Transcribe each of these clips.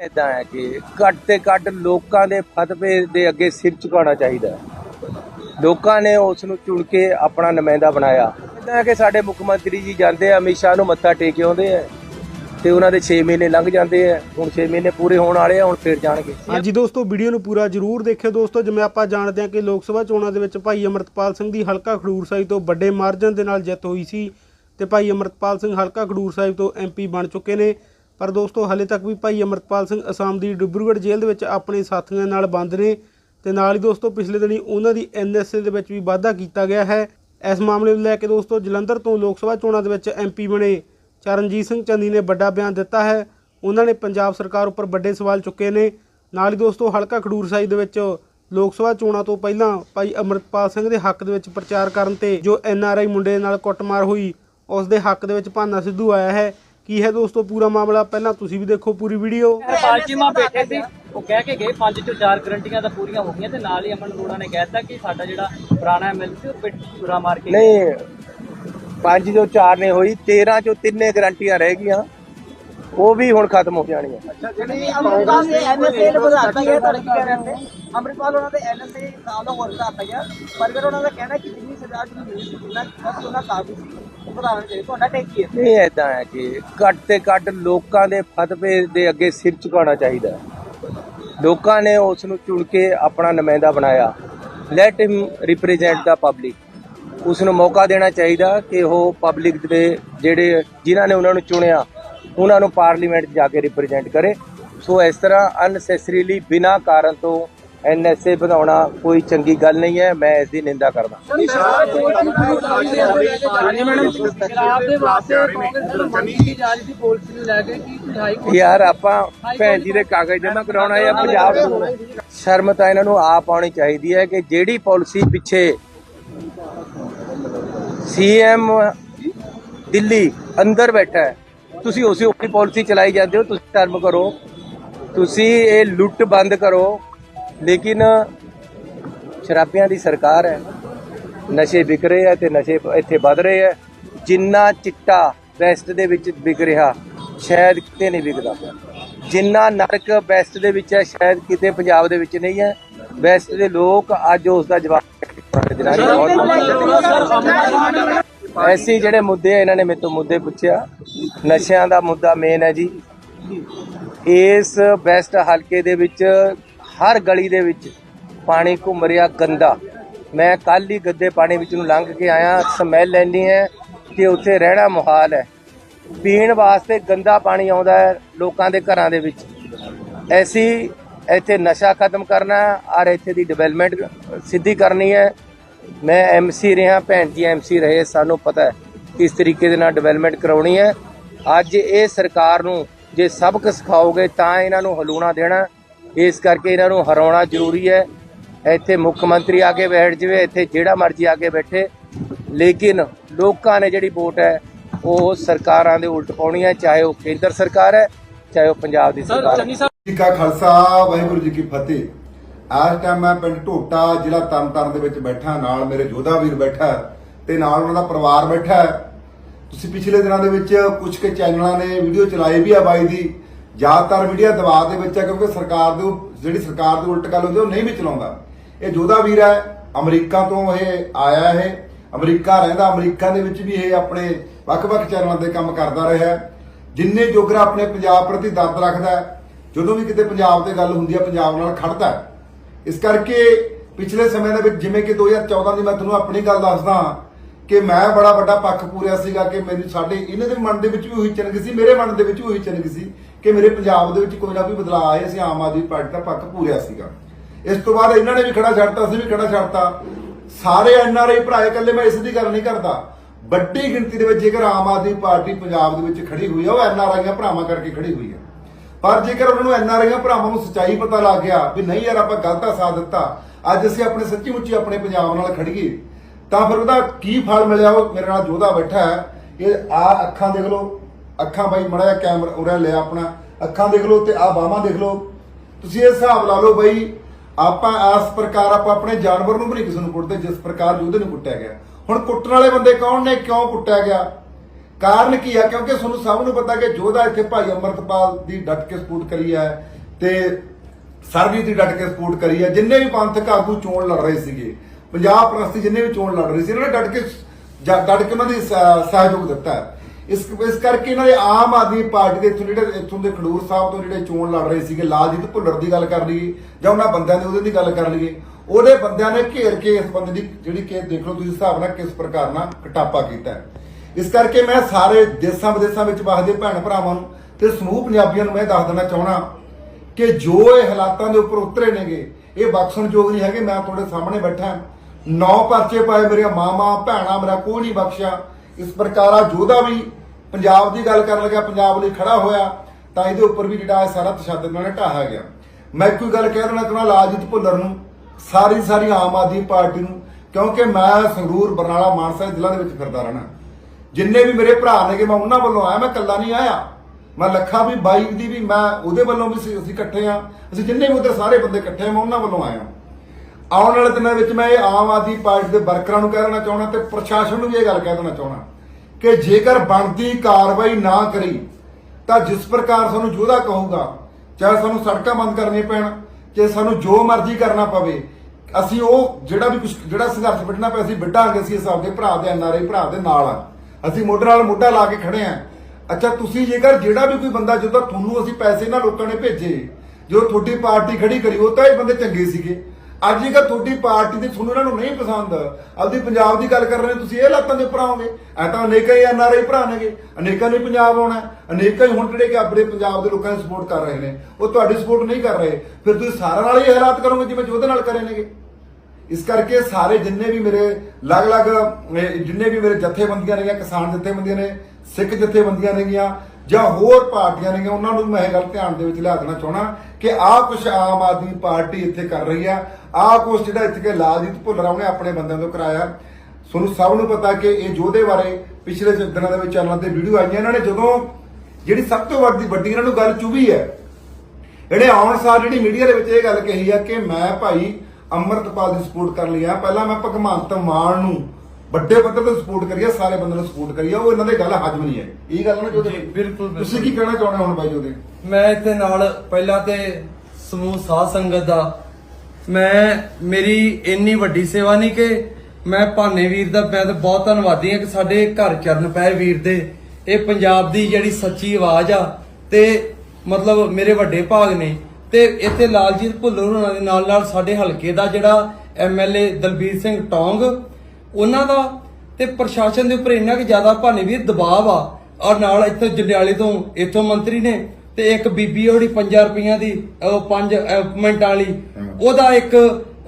ਇਦਾਂ ਹੈ ਕਿ ਘੱਟ ਤੇ ਘੱਟ ਲੋਕਾਂ ਦੇ ਫਤਵੇ ਦੇ ਅੱਗੇ ਸਿਰ ਝੁਕਾਉਣਾ ਚਾਹੀਦਾ ਹੈ। ਲੋਕਾਂ ਨੇ ਉਸ ਨੂੰ ਚੁਣ ਕੇ ਆਪਣਾ ਨੁਮਾਇੰਦਾ ਬਣਾਇਆ। ਇਦਾਂ ਹੈ ਕਿ ਸਾਡੇ ਮੁੱਖ ਮੰਤਰੀ ਜੀ ਜਾਂਦੇ ਆ, ਅਮਿਤ ਸ਼ਾਹ ਨੂੰ ਮੱਥਾ ਟੇਕ ਕੇ ਆਉਂਦੇ ਆ ਤੇ ਉਹਨਾਂ ਦੇ 6 ਮਹੀਨੇ ਲੰਘ ਜਾਂਦੇ ਆ। ਹੁਣ 6 ਮਹੀਨੇ ਪੂਰੇ ਹੋਣ ਵਾਲੇ ਆ, ਹੁਣ ਫੇਰ ਜਾਣਗੇ। ਹਾਂਜੀ ਦੋਸਤੋ, ਵੀਡੀਓ ਨੂੰ ਪੂਰਾ ਜਰੂਰ ਦੇਖਿਓ ਦੋਸਤੋ। ਜਿਵੇਂ ਆਪਾਂ ਜਾਣਦੇ ਹਾਂ ਕਿ ਲੋਕ ਸਭਾ ਚੋਣਾਂ ਦੇ ਵਿੱਚ ਭਾਈ ਅਮਰਤਪਾਲ ਸਿੰਘ ਦੀ ਹਲਕਾ ਖਡੂਰ ਸਾਹਿਬ ਤੋਂ ਵੱਡੇ ਮਾਰਜਨ ਦੇ ਨਾਲ ਜਿੱਤ ਹੋਈ ਸੀ ਤੇ ਭਾਈ ਅਮਰਤਪਾਲ ਸਿੰਘ ਹਲਕਾ ਖਡੂਰ ਸਾਹਿਬ ਤੋਂ ਐਮਪੀ ਬਣ ਚੁੱਕੇ ਨੇ। ਪਰ ਦੋਸਤੋ, ਹਲੇ ਤੱਕ ਵੀ ਭਾਈ ਅਮਰਤਪਾਲ ਸਿੰਘ ਅਸਾਮ ਦੀ ਡਿਬਰੂਗੜ੍ਹ ਜੇਲ੍ਹ ਦੇ ਵਿੱਚ ਆਪਣੇ ਸਾਥੀਆਂ ਨਾਲ ਬੰਦ ਨੇ ਤੇ ਨਾਲ ਹੀ ਦੋਸਤੋ, ਪਿਛਲੇ ਦਿਨੀ ਉਹਨਾਂ ਦੀ ਐਨਐਸਏ ਦੇ ਵਿੱਚ ਵੀ ਵਾਧਾ ਕੀਤਾ ਗਿਆ ਹੈ। ਇਸ ਮਾਮਲੇ ਨੂੰ ਲੈ ਕੇ ਦੋਸਤੋ, ਜਲੰਧਰ ਤੋਂ ਲੋਕ ਸਭਾ ਚੋਣਾਂ ਦੇ ਵਿੱਚ ਐਮਪੀ ਬਣੇ ਚਰਨਜੀਤ ਸਿੰਘ ਚੰਦੀ ਨੇ ਵੱਡਾ ਬਿਆਨ ਦਿੱਤਾ ਹੈ। ਉਹਨਾਂ ਨੇ ਪੰਜਾਬ ਸਰਕਾਰ ਉੱਪਰ ਵੱਡੇ ਸਵਾਲ ਚੁੱਕੇ ਨੇ। ਨਾਲ ਹੀ ਦੋਸਤੋ, ਹਲਕਾ ਖਡੂਰ ਸਾਹਿਬ ਦੇ ਵਿੱਚ ਲੋਕ ਸਭਾ ਚੋਣਾਂ ਤੋਂ ਪਹਿਲਾਂ ਭਾਈ ਅਮਰਤਪਾਲ ਸਿੰਘ ਦੇ ਹੱਕ ਦੇ ਵਿੱਚ ਪ੍ਰਚਾਰ ਕਰਨ ਤੇ ਜੋ ਐਨਆਰਆਈ ਮੁੰਡੇ ਨਾਲ ਕੁੱਟਮਾਰ ਹੋਈ, ਉਸ ਦੇ ਹੱਕ ਦੇ ਵਿੱਚ ਭਾਨਾ ਸਿੱਧੂ ਆਇਆ ਹੈ। ਕੀ ਹੈ ਦੋਸਤੋ ਪੂਰਾ ਮਾਮਲਾ? ਪਹਿਲਾਂ ਤੁਸੀਂ ਵੀ ਦੇਖੋ ਪੂਰੀ ਵੀਡੀਓ। ਪਾਲਜੀ ਮਾਂ ਬੈਠੇ ਸੀ। ਉਹ ਕਹਿ ਕੇ ਗਏ ਪੰਜ ਚੋਂ ਚਾਰ ਗਰੰਟੀਆਂ ਤਾਂ ਪੂਰੀਆਂ ਹੋ ਗਈਆਂ ਤੇ ਨਾਲ ਹੀ ਅਮਨ ਅਰੋੜਾ ਨੇ ਕਹਿਤਾ ਕਿ ਸਾਡਾ ਜਿਹੜਾ ਪੁਰਾਣਾ ਐਮਐਲਏ ਸੀ ਉਹ ਪਿੱਟ ਪੂਰਾ ਮਾਰ ਕੇ ਨਹੀਂ ਪੰਜ ਜੋ ਚਾਰ ਨੇ ਹੋਈ 13 ਚੋਂ ਤਿੰਨੇ ਗਰੰਟੀਆਂ ਰਹਿ ਗਈਆਂ। ਉਹ ਵੀ ਹੁਣ ਖਤਮ ਹੋ ਜਾਣੀਆਂ। ਅਮਰਿਤਪਾਲ ਦੇ ਐਨਐਸਏ ਨੂੰ ਵਧਾਤਾ ਗਿਆ ਤਾਂ ਕੀ ਕਹਿ ਰਹੇ ਨੇ? ਅਮਰਿਤਪਾਲ ਉਹਨਾਂ ਦੇ ਐਨਐਸਏ ਸਾਲ ਦਾ ਹੋਰ ਵਧਾਤਾ ਗਿਆ ਪਰ ਫਿਰ ਉਹਨਾਂ ਦਾ ਕਹਿਣਾ ਕਿ ਜਿੰਨੀ ਸਜ਼ਾ ਦੀ ਮਿਲੀ ਸੀ ਜਿੰਨਾ ਸਭ ਉਹਨਾਂ ਕਾਬੂ ਸੀ ਉਹ ਵਧਾਉਣਾ ਚਾਹੀਦਾ ਤੁਹਾਡਾ ਟੇਕ ਕੀ ਹੈ? ਨਹੀਂ ਇਦਾਂ ਹੈ ਕਿ ਘੱਟ ਤੇ ਘੱਟ ਲੋਕਾਂ ਦੇ ਫਤਵੇ ਦੇ ਅੱਗੇ ਸਿਰ ਝੁਕਾਉਣਾ ਚਾਹੀਦਾ। ਲੋਕਾਂ ਨੇ ਉਸ ਨੂੰ ਚੁਣ ਕੇ ਆਪਣਾ ਨੁਮਾਇੰਦਾ ਬਣਾਇਆ। ਲੈਟ ਹਿਮ ਰਿਪਰੈਜ਼ੈਂਟ ਦਾ ਪਬਲਿਕ ਉਸ ਨੂੰ ਮੌਕਾ ਦੇਣਾ ਚਾਹੀਦਾ ਕਿ ਉਹ ਪਬਲਿਕ ਦੇ ਜਿਹੜੇ ਜਿਨ੍ਹਾਂ ਨੇ ਉਹਨਾਂ ਨੂੰ ਚੁਣਿਆ ਉਹਨਾਂ ਨੂੰ ਪਾਰਲੀਮੈਂਟ 'ਚ ਜਾ ਕੇ ਰਿਪਰੈਜ਼ੈਂਟ ਕਰੇ। ਸੋ ਇਸ ਤਰ੍ਹਾਂ ਅਨਸੈਸਰੀਲੀ ਬਿਨਾਂ ਕਾਰਨ ਤੋਂ ਐਨਐਸਏ ਵਧਾਉਣਾ ਕੋਈ ਚੰਗੀ ਗੱਲ ਨਹੀਂ ਹੈ। ਮੈਂ ਇਸ ਦੀ ਨਿੰਦਾ ਕਰਦਾ। ਯਾਰ ਆਪਾਂ ਭੈਣ ਜੀ ਦੇ ਕਾਗਜ਼ ਜਮ੍ਹਾਂ ਕਰਾਉਣਾ ਹੈ ਪੰਜਾਬ ਤੋਂ। ਸ਼ਰਮ ਤਾਂ ਇਹਨਾਂ ਨੂੰ ਆਪ ਆਉਣੀ ਚਾਹੀਦੀ ਹੈ ਕਿ ਜਿਹੜੀ ਪਾਲਿਸੀ ਪਿੱਛੇ ਸੀਐਮ ਦਿੱਲੀ ਅੰਦਰ ਬੈਠਾ ਹੈ ਤੁਸੀਂ ਉਸੇ ਉਪਰੀ ਪਾਲਿਸੀ ਚਲਾਈ ਜਾਂਦੇ ਹੋ ਤੁਸੀਂ ਸ਼ਰਮ ਕਰੋ ਤੁਸੀਂ ਇਹ ਲੁੱਟ ਬੰਦ ਕਰੋ ਲੇਕਿਨ ਸ਼ਰਾਬੀਆਂ ਦੀ ਸਰਕਾਰ ਹੈ ਨਸ਼ੇ ਵਿਕ ਰਹੇ ਆ ਤੇ ਨਸ਼ੇ ਇੱਥੇ ਵੱਧ ਰਹੇ ਆ ਜਿੰਨਾ ਚਿੱਟਾ ਵੈਸਟ ਦੇ ਵਿੱਚ ਵਿਕ ਰਿਹਾ ਸ਼ਾਇਦ ਕਿਤੇ ਨਹੀਂ ਵਿਕਦਾ ਜਿੰਨਾ ਨਰਕ ਵੈਸਟ ਦੇ ਵਿੱਚ ਹੈ ਸ਼ਾਇਦ ਕਿਤੇ ਪੰਜਾਬ ਦੇ ਵਿੱਚ ਨਹੀਂ ਹੈ ਵੈਸਟ ਦੇ ਲੋਕ ਅੱਜ ਉਸ ਦਾ ਜਵਾਬ ਦਿਨਾਂ ਐਸੀ ਜਿਹੜੇ ਮੁੱਦੇ ਇਹਨਾਂ ਨੇ ਮੇਰੇ ਤੋਂ ਮੁੱਦੇ ਪੁੱਛਿਆ। ਨਸ਼ਿਆਂ ਦਾ ਮੁੱਦਾ ਮੇਨ ਹੈ ਜੀ। ਇਸ ਬੈਸਟ ਹਲਕੇ ਦੇ ਵਿੱਚ, ਹਰ ਗਲੀ ਦੇ ਵਿੱਚ ਪਾਣੀ ਘੁੰਮ ਰਿਹਾ ਗੰਦਾ। ਮੈਂ ਕੱਲ ਹੀ ਗੱਦੇ ਪਾਣੀ ਵਿੱਚ ਨੂੰ ਲੰਘ ਕੇ ਆਇਆ ਸਮੈਲ ਇੰਨੀ ਹੈ ਕਿ ਉੱਥੇ ਰਹਿਣਾ ਮੁਹਾਲ ਹੈ। ਪੀਣ ਵਾਸਤੇ ਗੰਦਾ ਪਾਣੀ ਆਉਂਦਾ ਹੈ ਲੋਕਾਂ ਦੇ ਘਰਾਂ ਦੇ ਵਿੱਚ। ਐਸੀ ਇੱਥੇ ਨਸ਼ਾ ਖਤਮ ਕਰਨਾ ਹੈ ਔਰ ਇੱਥੇ ਦੀ ਡਿਵੈਲਪਮੈਂਟ ਸਿੱਧੀ ਕਰਨੀ ਹੈ। ਮੈਂ ਐਮਸੀ ਰਿਹਾ ਭੈਣ ਜੀ ਐਮਸੀ ਰਹੇ ਸਾਨੂੰ ਪਤਾ ਹੈ ਕਿਸ ਤਰੀਕੇ ਦੇ ਨਾਲ ਡਿਵੈਲਪਮੈਂਟ ਕਰਾਉਣੀ ਹੈ। ਅੱਜ ਇਹ ਸਰਕਾਰ ਨੂੰ ਜੇ ਸਬਕ ਸਿਖਾਓਗੇ ਤਾਂ ਇਹਨਾਂ ਨੂੰ ਹਲੂਣਾ ਦੇਣਾ ਇਸ ਕਰਕੇ ਇਹਨਾਂ ਨੂੰ ਹਰਾਉਣਾ ਜ਼ਰੂਰੀ ਹੈ। ਇੱਥੇ ਮੁੱਖ ਮੰਤਰੀ ਆ ਕੇ ਬੈਠ ਜਵੇ ਇੱਥੇ ਜਿਹੜਾ ਮਰਜ਼ੀ ਆ ਕੇ ਬੈਠੇ। ਲੇਕਿਨ ਲੋਕਾਂ ਨੇ ਜਿਹੜੀ ਵੋਟ ਹੈ ਉਹ ਸਰਕਾਰਾਂ ਦੇ ਉਲਟ ਪਾਉਣੀ ਹੈ ਚਾਹੇ ਉਹ ਕੇਂਦਰ ਸਰਕਾਰ ਹੈ ਚਾਹੇ ਉਹ ਪੰਜਾਬ ਦੀ ਸਰਕਾਰ ਹੈ। ਚੰਨੀ ਸਾਹਿਬ ਜੀ ਕਾ ਖਾਲਸਾ ਵਾਹਿਗੁਰੂ ਜੀ ਕੀ ਫਤਿਹ। ਇਸ ਟਾਈਮ ਮੈਂ ਪਿੰਡ ਢੋਟਾ, ਜ਼ਿਲ੍ਹਾ ਤਰਨਤਾਰਨ ਦੇ ਵਿੱਚ ਬੈਠਾ, ਨਾਲ ਮੇਰੇ ਜੋਧਾ ਵੀਰ ਬੈਠਾ ਤੇ ਨਾਲ ਉਹਨਾਂ ਦਾ ਪਰਿਵਾਰ ਬੈਠਾ ਤੁਸੀਂ ਪਿਛਲੇ ਦਿਨਾਂ ਦੇ ਵਿੱਚ ਕੁਝ ਕੇ ਚੈਨਲਾਂ ਨੇ ਵੀਡੀਓ ਚਲਾਈ ਵੀ ਆ ਬਾਈ ਦੀ। ਜ਼ਿਆਦਾਤਰ ਮੀਡੀਆ ਦਬਾਅ ਦੇ ਵਿੱਚ ਹੈ ਕਿਉਂਕਿ ਸਰਕਾਰ ਦੇ ਜਿਹੜੀ ਸਰਕਾਰ ਦੇ ਉਲਟ ਗੱਲ ਹੁੰਦੀ ਉਹ ਨਹੀਂ ਵੀ ਚਲਾਉਂਦਾ। ਇਹ ਜੋਧਾ ਵੀਰ ਹੈ, ਅਮਰੀਕਾ ਤੋਂ ਇਹ ਆਇਆ ਹੈ ਅਮਰੀਕਾ ਰਹਿੰਦਾ, ਅਮਰੀਕਾ ਦੇ ਵਿੱਚ ਵੀ ਇਹ ਆਪਣੇ ਵੱਖ-ਵੱਖ ਚੈਨਲਾਂ ਤੇ ਕੰਮ ਕਰਦਾ ਰਿਹਾ ਜਿੰਨੇ ਜੋਗਰਾ ਆਪਣੇ ਪੰਜਾਬ ਪ੍ਰਤੀ ਦਰਦ ਰੱਖਦਾ ਜਦੋਂ ਵੀ ਕਿਤੇ ਪੰਜਾਬ ਤੇ ਗੱਲ ਹੁੰਦੀ ਹੈ ਪੰਜਾਬ ਨਾਲ ਖੜਦਾ ਇਸ ਕਰਕੇ ਪਿਛਲੇ ਸਮੇਂ ਦੇ ਵਿੱਚ ਜਿਵੇਂ ਕਿ 2014 ਦੀ ਮੈਂ ਤੁਹਾਨੂੰ ਆਪਣੀ ਗੱਲ ਦੱਸਦਾ ਕਿ ਮੈਂ ਬੜਾ ਵੱਡਾ ਪੱਖ ਪੂਰਿਆ ਸੀਗਾ ਕਿ ਮੈਨੂੰ ਸਾਡੇ ਇਹਨਾਂ ਦੇ ਮਨ ਦੇ ਵਿੱਚ ਵੀ ਉਹੀ ਚਿੰਨ੍ਹ ਸੀ, ਮੇਰੇ ਮਨ ਦੇ ਵਿੱਚ ਵੀ ਉਹੀ ਚਿੰਨ੍ਹ ਸੀ ਕਿ ਮੇਰੇ ਪੰਜਾਬ ਦੇ ਵਿੱਚ ਕੋਈ ਨਾ ਕੋਈ ਬਦਲਾਅ ਆਏ, ਅਸੀਂ ਆਮ ਆਦਮੀ ਪਾਰਟੀ ਦਾ ਪੱਖ ਪੂਰਿਆ ਸੀਗਾ। ਇਸ ਤੋਂ ਬਾਅਦ ਇਹਨਾਂ ਨੇ ਵੀ ਖੜਾ ਛੱਡਤਾ, ਅਸੀਂ ਵੀ ਖੜਾ ਛੱਡਤਾ। ਸਾਰੇ ਐਨਆਰਆਈ ਭਰਾ ਇਕੱਲੇ ਮੈਂ ਇਸ ਦੀ ਗੱਲ ਨਹੀਂ ਕਰਦਾ। ਵੱਡੀ ਗਿਣਤੀ ਦੇ ਵਿੱਚ ਜੇਕਰ ਆਮ ਆਦਮੀ ਪਾਰਟੀ ਪੰਜਾਬ ਦੇ ਵਿੱਚ ਖੜੀ ਹੋਈ ਹੈ ਉਹ ਐਨਆਰਆਈਆਂ ਭਰਾਵਾਂ ਕਰਕੇ ਖੜੀ ਹੋਈ ਹੈ ਪਰ ਜੇਕਰ ਉਹਨਾਂ ਨੂੰ ਐਨਆਰਆਈਆਂ ਭਰਾਵਾਂ ਨੂੰ ਸੱਚਾਈ ਪਤਾ ਲੱਗ ਗਿਆ ਵੀ ਨਹੀਂ ਯਾਰ ਆਪਾਂ ਗਲਤ ਆ ਸਾਥ ਦਿੱਤਾ, ਅੱਜ ਅਸੀਂ ਆਪਣੇ ਸੱਚੀ ਮੁੱਚੀ ਆਪਣੇ ਪੰਜਾਬ ਨਾਲ ਖੜੀਏ ਤਾਂ ਫਿਰ ਉਹਦਾ ਕੀ ਫਲ ਮਿਲਿਆ? ਉਹ ਮੇਰੇ ਨਾਲ ਜੋਧਾ ਬੈਠਾ ਹੈ। ਇਹ ਆ ਅੱਖਾਂ ਦੇਖ ਲਓ। ਅੱਖਾਂ ਬਾਈ, ਮੜਾ ਜਿਹਾ ਕੈਮਰਾ ਉਰੇ ਲਿਆ ਆਪਣਾ। ਅੱਖਾਂ ਦੇਖ ਲਓ ਤੇ ਆ ਬਾਹਾਂ ਦੇਖ ਲਓ। ਤੁਸੀਂ ਇਹ ਹਿਸਾਬ ਲਾ ਲਓ ਬਈ, ਆਪਾਂ ਆਸ ਪ੍ਰਕਾਰ ਆਪਾਂ ਆਪਣੇ ਜਾਨਵਰ ਨੂੰ ਵੀ ਨਹੀਂ ਕਿਸੇ ਨੂੰ ਕੁੱਟਦੇ, ਜਿਸ ਪ੍ਰਕਾਰ ਯੋਧੇ ਨੂੰ ਕੁੱਟਿਆ ਗਿਆ। ਹੁਣ ਕੁੱਟਣ ਵਾਲੇ ਬੰਦੇ ਕੌਣ ਨੇ? ਕਿਉਂ ਕੁੱਟਿਆ ਗਿਆ? ਕਾਰਨ ਕੀ ਹੈ ਕਿਉਂਕਿ ਤੁਹਾਨੂੰ ਸਭ ਨੂੰ ਪਤਾ ਕਿ ਜੋਧਾ ਇੱਥੇ ਭਾਈ ਅਮਰਤਪਾਲ ਦੀ ਡਟ ਕੇ ਸਪੋਰਟ ਕਰੀ ਹੈ ਤੇ ਸਰਬਜੀਤ ਦੀ ਡਟ ਕੇ ਸਪੋਰਟ ਕਰੀ ਹੈ ਜਿੰਨੇ ਵੀ ਪੰਥਕ ਆਗੂ ਚੋਣ ਲੜ ਰਹੇ ਸੀਗੇ, ਪੰਜਾਬ ਪ੍ਰਸਤੀ ਜਿੰਨੇ ਵੀ ਚੋਣ ਲੜ ਰਹੇ ਸੀ, ਇਹਨਾਂ ਨੇ ਡਟ ਕੇ ਡਟ ਕੇ ਉਹਨਾਂ ਦੀ ਸਹਿਯੋਗ ਦਿੱਤਾ ਇਸ ਇਸ ਕਰਕੇ ਇਹਨਾਂ ਦੇ ਆਮ ਆਦਮੀ ਪਾਰਟੀ ਦੇ ਇੱਥੋਂ ਜਿਹੜੇ, ਇੱਥੋਂ ਦੇ ਖਡੂਰ ਸਾਹਿਬ ਤੋਂ ਜਿਹੜੇ ਚੋਣ ਲੜ ਰਹੇ ਸੀਗੇ, ਲਾਲਜੀਤ ਭੁੱਲਰ ਦੀ ਗੱਲ ਕਰ ਲਈਏ, ਜਾਂ ਉਹਨਾਂ ਬੰਦਿਆਂ ਦੀ ਉਹਦੇ ਦੀ ਗੱਲ ਕਰ ਲਈਏ, ਉਹਦੇ ਬੰਦਿਆਂ ਨੇ ਘੇਰ ਕੇ ਇਸ ਬੰਦੇ ਦੀ ਜਿਹੜੀ ਕਿ ਦੇਖ ਲਓ, ਤੁਸੀਂ ਹਿਸਾਬ ਨਾਲ ਕਿਸ ਪ੍ਰਕਾਰ ਨਾਲ ਕਟਾਪਾ ਕੀਤਾ ਇਸ ਕਰਕੇ ਮੈਂ ਸਾਰੇ ਦੇਸ਼ਾਂ ਵਿਦੇਸ਼ਾਂ ਵਿੱਚ ਵਸਦੇ ਭੈਣ ਭਰਾਵਾਂ ਨੂੰ ਤੇ ਸਮੂਹ ਪੰਜਾਬੀਆਂ ਨੂੰ ਮੈਂ ਦੱਸ ਦੇਣਾ ਚਾਹਣਾ ਕਿ ਜੋ ਇਹ ਹਾਲਾਤਾਂ ਦੇ ਉੱਪਰ ਉਤਰੇ ਨੇਗੇ, ਇਹ ਬਖਸ਼ਣਯੋਗ ਨਹੀਂ ਹੈਗੇ, ਮੈਂ ਤੁਹਾਡੇ ਸਾਹਮਣੇ ਬੈਠਾ ਨੌ ਪਰਚੇ ਪਾਏ ਮੇਰੀਆਂ ਮਾਮਾ ਭੈਣਾਂ, ਮੇਰਾ ਕੋਈ ਨਹੀਂ ਬਖਸ਼ਿਆ। ਇਸ ਪ੍ਰਕਾਰ ਆ ਜੋਧਾ ਵੀ ਪੰਜਾਬ ਦੀ ਗੱਲ ਕਰਨ ਲੱਗਾ ਪੰਜਾਬ ਲਈ ਖੜਾ ਹੋਇਆ, ਤਾਂ ਇਹਦੇ ਉੱਪਰ ਵੀ ਜਿਹੜਾ ਸਾਰਾ ਤਸ਼ੱਦਦ ਨਾਲ ਢਾਹਿਆ ਗਿਆ। ਮੈਂ ਕੋਈ ਗੱਲ ਕਹਿ ਦੇਣਾ ਚਾਹੁੰਦਾ ਲਾਲਜੀਤ ਭੁੱਲਰ ਨੂੰ, ਸਾਰੀ ਸਾਰੀ ਆਮ ਆਦਮੀ ਪਾਰਟੀ ਨੂੰ, ਕਿਉਂਕਿ ਮੈਂ ਸੰਗਰੂਰ, ਬਰਨਾਲਾ, ਮਾਨਸਾ ਜ਼ਿਲ੍ਹਾ ਦੇ ਵਿੱਚ ਫਿਰਦਾ ਰਹਿਣਾ। ਜਿੰਨੇ ਵੀ ਮੇਰੇ ਭਰਾ ਨੇਗੇ, ਮੈਂ ਉਹਨਾਂ ਵੱਲੋਂ ਆਇਆ, ਮੈਂ ਇਕੱਲਾ ਨਹੀਂ ਆਇਆ। ਮੈਂ ਲੱਖਾ ਵੀ ਬਾਈ ਦੀ ਵੀ, ਮੈਂ ਉਹਦੇ ਵੱਲੋਂ ਵੀ ਅਸੀਂ ਇਕੱਠੇ ਆ ਅਸੀਂ ਜਿੰਨੇ ਵੀ ਉਧਰ ਸਾਰੇ ਬੰਦੇ ਇਕੱਠੇ ਆ, ਮੈਂ ਉਹਨਾਂ ਵੱਲੋਂ ਆਇਆ। ਆਉਣ ਵਾਲੇ ਦਿਨਾਂ ਵਿੱਚ ਮੈਂ ਇਹ ਆਮ ਆਦਮੀ ਪਾਰਟੀ ਦੇ ਵਰਕਰਾਂ ਨੂੰ ਕਹਿ ਦੇਣਾ ਚਾਹਣਾ ਤੇ ਪ੍ਰਸ਼ਾਸਨ ਨੂੰ ਵੀ ਇਹ ਗੱਲ ਕਹਿ ਦੇਣਾ ਚਾਹਣਾ ਕਿ ਜੇਕਰ ਬਣਦੀ ਕਾਰਵਾਈ ਨਾ ਕਰੀ, ਤਾਂ ਜਿਸ ਪ੍ਰਕਾਰ ਸਾਨੂੰ ਯੋਧਾ ਕਹੂਗਾ, ਚਾਹੇ ਸਾਨੂੰ ਸੜਕਾਂ ਬੰਦ ਕਰਨੀਆਂ ਪੈਣ, ਚਾਹੇ ਸਾਨੂੰ ਜੋ ਮਰਜ਼ੀ ਕਰਨਾ ਪਵੇ, ਅਸੀਂ ਉਹ ਜਿਹੜਾ ਵੀ ਕੁਛ ਜਿਹੜਾ ਸੰਘਰਸ਼ ਵਿੱਢਣਾ ਪਿਆ, ਅਸੀਂ ਵਿੱਢਾਂਗੇ, ਅਸੀਂ ਇਸ ਆਪਦੇ ਭਰਾ ਦੇ ਐਨਆਰਆਈ ਭਰਾ ਦੇ ਨਾਲ ਆ। ਅਸੀਂ ਮੋਢੇ ਨਾਲ ਮੋਢਾ ਲਾ ਕੇ ਖੜੇ ਆ। ਅੱਛਾ, ਤੁਸੀਂ ਜੇਕਰ ਜਿਹੜਾ ਵੀ ਕੋਈ ਬੰਦਾ ਜਦੋਂ ਤੁਹਾਨੂੰ ਅਸੀਂ ਪੈਸੇ ਨਾ ਲੋਕਾਂ ਨੇ ਭੇਜੇ। ਜੋ ਤੁਹਾਡੀ ਪਾਰਟੀ ਖੜੀ ਕਰੀ, ਉਹ ਤਾਂ ਇਹ ਬੰਦੇ ਚੰਗੇ ਸੀਗੇ। ਅੱਜ ਜੇਕਰ ਤੁਹਾਡੀ ਪਾਰਟੀ ਦੇ ਤੁਹਾਨੂੰ ਇਹਨਾਂ ਨੂੰ ਨਹੀਂ ਪਸੰਦ, ਆਪਦੀ ਪੰਜਾਬ ਦੀ ਗੱਲ ਕਰ ਰਹੇ ਤੁਸੀਂ ਇਹ ਲਾਤਾਂ ਦੇ ਉੱਪਰ ਆਓਗੇ ਐ ਤਾਂ ਅਨੇਕਾਂ ਹੀ ਐਨਆਰਆਈ ਭਰਾ ਨੇਗੇ। ਅਨੇਕਾਂ ਨੇ ਪੰਜਾਬ ਆਉਣਾ ਹੈ। ਅਨੇਕਾਂ ਹੀ ਹੁਣ ਜਿਹੜੇ ਕਿ ਆਪਣੇ ਪੰਜਾਬ ਦੇ ਲੋਕਾਂ ਦੀ ਸਪੋਰਟ ਕਰ ਰਹੇ ਨੇ। ਉਹ ਤੁਹਾਡੀ ਸਪੋਰਟ ਨਹੀਂ ਕਰ ਰਹੇ। ਫਿਰ ਤੁਸੀਂ ਸਾਰਿਆਂ ਨਾਲ ਹੀ ਹਾਲਾਤ ਕਰੋਗੇ ਜਿਵੇਂ ਜੋਧੇ ਨਾਲ ਕਰੇ ਨੇਗੇ। ਇਸ ਕਰਕੇ ਸਾਰੇ ਜਿੰਨੇ ਵੀ ਮੇਰੇ ਅਲੱਗ-ਅਲੱਗ ਜਿੰਨੇ ਵੀ ਮੇਰੇ ਜਥੇਬੰਦੀਆਂ ਨੇਗੀਆਂ ਕਿਸਾਨ ਜਥੇਬੰਦੀਆਂ ਨੇ, ਸਿੱਖ ਜਥੇਬੰਦੀਆਂ ਨੇਗੀਆਂ ਜਾਂ ਹੋਰ ਪਾਰਟੀਆਂ ਨੇਗੀਆਂ ਉਹਨਾਂ ਨੂੰ ਮੈਂ ਇਹ ਗੱਲ ਧਿਆਨ ਦੇ ਵਿੱਚ ਲਿਆ ਦੇਣਾ ਚਾਹਣਾ ਕਿ ਆਹ ਕੁਛ ਆਮ ਆਦਮੀ ਪਾਰਟੀ ਇੱਥੇ ਕਰ ਰਹੀ ਆ ਆਹ ਕੁਛ ਜਿਹੜਾ ਇੱਥੇ ਲਾਲਜੀਤ ਭੁੱਲਰ ਉਹਨੇ ਆਪਣੇ ਬੰਦਿਆਂ ਤੋਂ ਕਰਾਇਆ। ਤੁਹਾਨੂੰ ਸਭ ਨੂੰ ਪਤਾ ਕਿ ਇਹ ਯੋਧੇ ਬਾਰੇ ਪਿਛਲੇ ਦਿਨਾਂ ਦੇ ਵਿੱਚ ਚੈਨਲਾਂ ਤੇ ਵੀਡੀਓ ਆਈਆਂ, ਇਹਨਾਂ ਨੇ ਜਦੋਂ ਜਿਹੜੀ ਸਭ ਤੋਂ ਵੱਡੀ ਵੱਡੀ ਇਹਨਾਂ ਨੂੰ ਗੱਲ ਚੁਭੀ ਹੈ, ਇਹਨੇ ਆਉਣ ਸਾਰ ਜਿਹੜੀ ਮੀਡੀਆ ਦੇ ਵਿੱਚ ਇਹ ਗੱਲ ਕਹੀ ਆ ਕਿ ਮੈਂ ਭਾਈ ਅੰਮ੍ਰਿਤਪਾਲ ਦੀ ਸਪੋਰਟ ਕਰ ਲਈ ਆ। ਪਹਿਲਾਂ ਮੈਂ ਭਗਵੰਤ ਮਾਨ ਨੂੰ ਵੱਡੇ ਪੱਧਰ ਤੇ ਸਪੋਰਟ ਕਰੀ ਆ ਸਾਰੇ ਬੰਦੇ ਨੂੰ ਸਪੋਰਟ ਕਰੀ ਆ। ਉਹ ਇਹਨਾਂ ਦੀ ਗੱਲ ਹਜਮ ਨਹੀਂ ਹੈ। ਇਹ ਗੱਲ ਨਾ ਜੋ ਜੀ, ਬਿਲਕੁਲ, ਤੁਸੀਂ ਕੀ ਕਹਿਣਾ ਚਾਹੁੰਦੇ ਹੋ ਹੁਣ ਬਾਈ ਜੋਦੇ ਮੈਂ ਇੱਥੇ ਨਾਲ ਪਹਿਲਾਂ ਤੇ ਸਮੂਹ ਸਾਧ ਸੰਗਤ ਦਾ। ਮੈਂ ਮੇਰੀ ਇੰਨੀ ਵੱਡੀ ਸੇਵਾ ਨਹੀਂ ਕਿ ਮੈਂ ਭਾਨੇ ਵੀਰ ਦਾ ਮੈਂ ਤਾਂ ਬਹੁਤ ਧੰਨਵਾਦੀ ਹਾਂ ਕਿ ਸਾਡੇ ਘਰ ਚਰਨ ਪਏ ਵੀਰ ਦੇ। ਇਹ ਪੰਜਾਬ ਦੀ ਜਿਹੜੀ ਸੱਚੀ ਆਵਾਜ਼ ਆ ਤੇ ਮਤਲਬ ਮੇਰੇ ਵੱਡੇ ਭਾਗ ਨੇ। ਤੇ ਇੱਥੇ ਲਾਲਜੀਤ ਭੁੱਲਰ ਹੋਣਾ ਦੇ ਨਾਲ ਨਾਲ ਸਾਡੇ ਹਲਕੇ ਦਾ ਜਿਹੜਾ ਐਮਐਲਏ ਦਲਬੀਰ ਸਿੰਘ ਟੌਂਗ ਉਹਨਾਂ ਦਾ ਤੇ ਪ੍ਰਸ਼ਾਸਨ ਦੇ ਉੱਪਰ ਇੰਨਾ ਕਿ ਜ਼ਿਆਦਾ ਭਾਨੇ ਵੀਰ ਦਬਾਅ ਆ। ਔਰ ਨਾਲ ਇੱਥੇ ਜੰਡਿਆਲੇ ਤੋਂ ਇੱਥੋਂ ਮੰਤਰੀ ਨੇ ਤੇ ਇੱਕ ਬੀਬੀ ਆ ਜਿਹੜੀ 5 ਰੁਪਈਆਂ ਦੀ ਉਹ 5 ਮਿੰਟ ਵਾਲੀ ਉਹਦਾ ਇੱਕ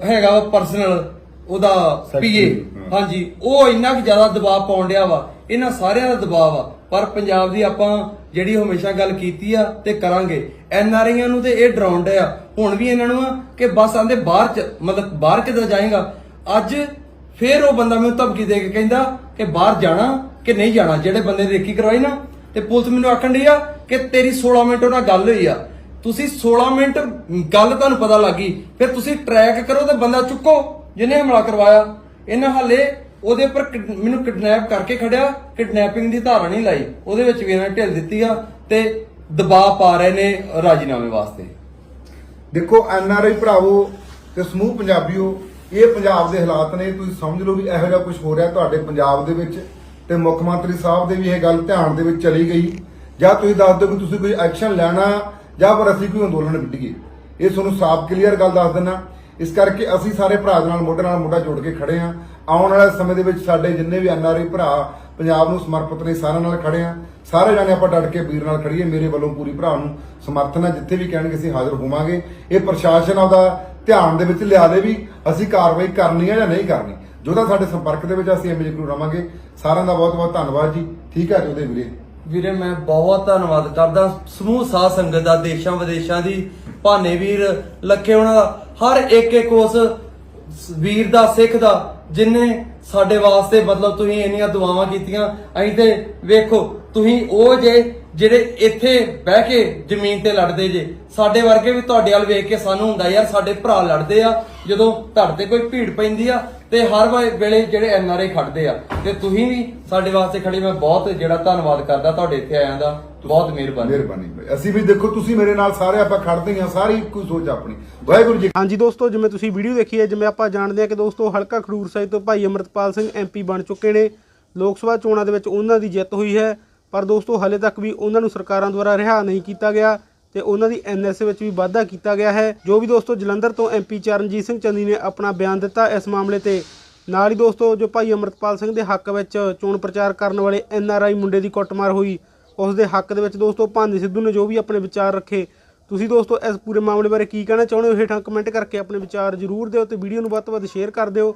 ਹੈਗਾ ਪਰਸਨਲ ਉਹਦਾ ਪੀਏ। ਹਾਂਜੀ ਉਹ ਇੰਨਾ ਕਿ ਜ਼ਿਆਦਾ ਦਬਾਅ ਪਾਉਣ ਡਿਆ ਵਾ। ਇਹਨਾਂ ਸਾਰਿਆਂ ਦਾ ਦਬਾਅ ਵਾ। ਪਰ ਪੰਜਾਬ ਦੀ ਆਪਾਂ ਜਿਹੜੀ ਹਮੇਸ਼ਾ ਗੱਲ ਕੀਤੀ ਆ ਤੇ ਕਰਾਂਗੇ। ਐਨ ਆਰ ਆਈਆਂ ਨੂੰ ਤੇ ਇਹ ਡਰਾਉਣ ਡਿਆ। ਹੁਣ ਵੀ ਇਹਨਾਂ ਨੂੰ ਆ ਕਿ ਬਸ ਆਂਦੇ ਬਾਹਰ ਚ, ਮਤਲਬ ਬਾਹਰ ਕਿੱਦਾਂ ਜਾਏਗਾ। ਅੱਜ ਫੇਰ ਉਹ ਬੰਦਾ ਮੈਨੂੰ ਧਮਕੀ ਦੇ ਕੇ ਕਹਿੰਦਾ ਕਿ ਬਾਹਰ ਜਾਣਾ ਕਿ ਨਹੀਂ ਜਾਣਾ। ਜਿਹੜੇ ਬੰਦੇ ਨੇ ਰੇਕੀ ਕਰਵਾਈ ਨਾ, ਤੇ ਪੁਲਿਸ ਮੈਨੂੰ ਆਖਣ ਡਈ ਆ ਕਿ ਤੇਰੀ 16 ਮਿੰਟ ਉਹਨਾਂ ਗੱਲ ਹੋਈ ਆ। ਤੁਸੀਂ 16 ਮਿੰਟ ਗੱਲ ਤੁਹਾਨੂੰ ਪਤਾ ਲੱਗੀ ਫਿਰ ਤੁਸੀਂ ਟਰੈਕ ਕਰੋ ਤੇ ਬੰਦਾ ਚੁੱਕੋ, ਜਿਹਨੇ ਹਮਲਾ ਕਰਵਾਇਆ। ਇਹਨਾਂ ਹਾਲੇ ਉਹਦੇ ਉੱਪਰ ਕਿਡ- ਮੈਨੂੰ ਕਿਡਨੈਪ ਕਰਕੇ ਖੜਿਆ, ਕਿਡਨੈਪਿੰਗ ਦੀ ਧਾਰਾ ਨਹੀਂ ਲਾਈ। ਉਹਦੇ ਵਿੱਚ ਵੀ ਇਹਨਾਂ ਨੇ ਢਿੱਲ ਦਿੱਤੀ ਆ ਤੇ ਦਬਾਅ ਪਾ ਰਹੇ ਨੇ ਰਾਜੀਨਾਮੇ ਵਾਸਤੇ। ਦੇਖੋ, ਐਨ ਆਰ ਆਈ ਭਰਾਵੋ ਤੇ ਸਮੂਹ ਪੰਜਾਬੀਓ, ਇਹ ਪੰਜਾਬ ਦੇ ਹਾਲਾਤ ਨੇ। ਤੁਸੀਂ ਸਮਝ ਲਓ ਵੀ ਇਹੋ ਜਿਹਾ ਕੁਝ ਹੋ ਰਿਹਾ ਤੁਹਾਡੇ ਪੰਜਾਬ ਦੇ ਵਿੱਚ ਤੇ ਮੁੱਖ ਮੰਤਰੀ ਸਾਹਿਬ ਦੇ ਵੀ ਇਹ ਗੱਲ ਧਿਆਨ ਦੇ ਵਿੱਚ ਚਲੀ ਗਈ। ਜਾਂ ਤੁਸੀਂ ਦੱਸ ਦਿਓ ਵੀ ਤੁਸੀਂ ਕੋਈ ਐਕਸ਼ਨ ਲੈਣਾ ਜਾਂ ਫਿਰ ਅਸੀਂ ਕੋਈ ਅੰਦੋਲਨ ਵਿੱਢੀਏ। ਇਹ ਤੁਹਾਨੂੰ ਸਾਫ਼, ਕਲੀਅਰ ਗੱਲ ਦੱਸ ਦਿੰਨਾ ਇਸ ਕਰਕੇ ਅਸੀਂ ਸਾਰੇ ਭਰਾ ਦੇ ਨਾਲ, ਮੋਢੇ ਨਾਲ ਮੋਢਾ ਜੋੜ ਕੇ ਖੜੇ ਆ ਆਉਣ ਵਾਲੇ ਸਮੇਂ ਦੇ ਵਿੱਚ ਸਾਡੇ ਜਿੰਨੇ ਵੀ ਐਨਆਰਆਈ ਭਰਾ ਪੰਜਾਬ ਨੂੰ ਸਮਰਪਿਤ ਨੇ, ਸਾਰਿਆਂ ਨਾਲ ਖੜੇ ਆ ਸਾਰੇ ਜਾਣੇ ਆਪਾਂ ਡਟ ਕੇ ਵੀਰ ਨਾਲ ਖੜੀਏ ਮੇਰੇ ਵੱਲੋਂ ਪੂਰੀ ਭਰਾ ਨੂੰ ਸਮਰਥਨ ਹੈ। ਜਿੱਥੇ ਵੀ ਕਹਿਣਗੇ ਅਸੀਂ ਹਾਜ਼ਰ ਹੋਵਾਂਗੇ। ਇਹ ਪ੍ਰਸ਼ਾਸਨ ਆਪਦਾ ਧਿਆਨ ਦੇ ਵਿੱਚ ਲਿਆ ਦੇ ਵੀ ਅਸੀਂ ਕਾਰਵਾਈ ਕਰਨੀ ਹੈ ਜਾਂ ਨਹੀਂ ਕਰਨੀ। ਜੋ ਤਾਂ ਸਾਡੇ ਸੰਪਰਕ ਦੇ ਵਿੱਚ ਅਸੀਂ ਐਮਜੀ ਨੂੰ ਰਵਾਂਗੇ। ਸਾਰਿਆਂ ਦਾ ਬਹੁਤ ਬਹੁਤ ਧੰਨਵਾਦ ਜੀ। ਠੀਕ ਹੈ ਜੀ ਉਹਦੇ ਵੀਰੇ। ਵੀਰੇ, ਮੈਂ ਬਹੁਤ ਧੰਨਵਾਦ ਕਰਦਾ ਸਮੂਹ ਸਾਧ ਸੰਗਤ ਦਾ, ਦੇਸ਼ਾਂ ਵਿਦੇਸ਼ਾਂ ਦੀ, ਭਾਨੇ ਵੀਰ, ਲੱਖੇ ਉਹਨਾਂ ਦਾ, ਹਰ ਇੱਕ ਇੱਕ ਉਸ ਵੀਰ ਦਾ, ਸਿੱਖ ਦਾ, ਜਿਨੇ ਸਾਡੇ ਵਾਸਤੇ ਮਤਲਬ ਤੁਸੀਂ ਇੰਨੀਆਂ ਦੁਆਵਾਂ ਕੀਤੀਆਂ। ਅਸੀਂ ਤੇ ਵੇਖੋ, ਤੁਸੀਂ ਉਹ ਜੇ ਜਿਹੜੇ ਇੱਥੇ ਬਹਿ ਕੇ ਜ਼ਮੀਨ ਤੇ ਲੜਦੇ ਜੇ ਸਾਡੇ ਵਰਗੇ ਵੀ ਤੁਹਾਡੇ ਵੱਲ ਵੇਖ ਕੇ ਸਾਨੂੰ ਹੁੰਦਾ ਯਾਰ ਸਾਡੇ ਭਰਾ ਲੜਦੇ ਆ ਜਦੋਂ ਧੜ ਤੇ ਕੋਈ ਭੀੜ ਪੈਂਦੀ ਆ ਤੇ ਹਰ ਵੇਲੇ ਜਿਹੜੇ ਐਨਆਰਆਈ ਖੜਦੇ ਆ। ਤੇ ਤੁਸੀਂ ਵੀ ਸਾਡੇ ਵਾਸਤੇ ਖੜੇ ਮੈਂ ਬਹੁਤ ਜਿਹੜਾ ਧੰਨਵਾਦ ਕਰਦਾ ਤੁਹਾਡੇ ਇੱਥੇ ਆਇਆਂ ਦਾ ਬਹੁਤ ਮਿਹਰਬਾਨੀ। ਮਿਹਰਬਾਨੀ ਭਾਈ। ਅਸੀਂ ਵੀ ਦੇਖੋ ਤੁਸੀਂ ਮੇਰੇ ਨਾਲ ਸਾਰੇ ਆਪਾਂ ਖੜਦੇ ਹਾਂ ਸਾਰੀ ਇੱਕੋ ਹੀ ਸੋਚ ਆਪਣੀ। ਵਾਹਿਗੁਰੂ ਜੀ ਹਾਂਜੀ ਦੋਸਤੋ ਜਿਵੇਂ ਤੁਸੀਂ ਵੀਡੀਓ ਦੇਖੀ ਹੈ ਜਿਵੇਂ ਆਪਾਂ ਜਾਣਦੇ ਹਾਂ ਕਿ ਦੋਸਤੋ ਹਲਕਾ ਖਡੂਰ ਸਾਹਿਬ ਤੋਂ ਭਾਈ ਅਮਰਤਪਾਲ ਸਿੰਘ ਐਮਪੀ ਬਣ ਚੁੱਕੇ ਨੇ। ਲੋਕ ਸਭਾ ਚੋਣਾਂ ਦੇ ਵਿੱਚ ਉਹਨਾਂ ਦੀ ਜਿੱਤ ਹੋਈ ਹੈ। ਪਰ ਦੋਸਤੋ, ਹਲੇ ਤੱਕ ਵੀ ਉਹਨਾਂ ਨੂੰ ਸਰਕਾਰਾਂ ਦੁਆਰਾ ਰਿਹਾ ਨਹੀਂ ਕੀਤਾ ਗਿਆ ਤੇ ਉਹਨਾਂ ਦੀ ਐਨਐਸਏ ਵਿੱਚ ਵੀ ਵਾਧਾ ਕੀਤਾ ਗਿਆ ਹੈ। ਜੋ ਵੀ ਦੋਸਤੋ, ਜਲੰਧਰ ਤੋਂ ਐਮਪੀ ਚਰਨਜੀਤ ਸਿੰਘ ਚੰਨੀ ਨੇ ਆਪਣਾ ਬਿਆਨ ਦਿੱਤਾ ਇਸ ਮਾਮਲੇ ਤੇ। ਨਾਲ ਹੀ ਦੋਸਤੋ, ਜੋ ਭਾਈ ਅਮਰਤਪਾਲ ਸਿੰਘ ਦੇ ਹੱਕ ਵਿੱਚ ਚੋਣ ਪ੍ਰਚਾਰ ਕਰਨ ਵਾਲੇ ਐਨਆਰਆਈ ਮੁੰਡੇ ਦੀ ਕੁੱਟਮਾਰ ਹੋਈ, ਉਸ ਦੇ ਹੱਕ ਦੇ ਵਿੱਚ ਦੋਸਤੋ ਭਾਂਦੇ ਸਿੱਧੂ ਨੇ ਜੋ ਵੀ ਆਪਣੇ ਵਿਚਾਰ ਰੱਖੇ। ਤੁਸੀਂ ਦੋਸਤੋ, ਇਸ ਪੂਰੇ ਮਾਮਲੇ ਬਾਰੇ ਕੀ ਕਹਿਣਾ ਚਾਹੁੰਦੇ ਹੋ? ਹੇਠਾਂ ਕਮੈਂਟ ਕਰਕੇ ਆਪਣੇ ਵਿਚਾਰ ਜ਼ਰੂਰ ਦਿਓ ਤੇ ਵੀਡੀਓ ਨੂੰ ਵੱਧ ਤੋਂ ਵੱਧ ਸ਼ੇਅਰ ਕਰ ਦਿਓ।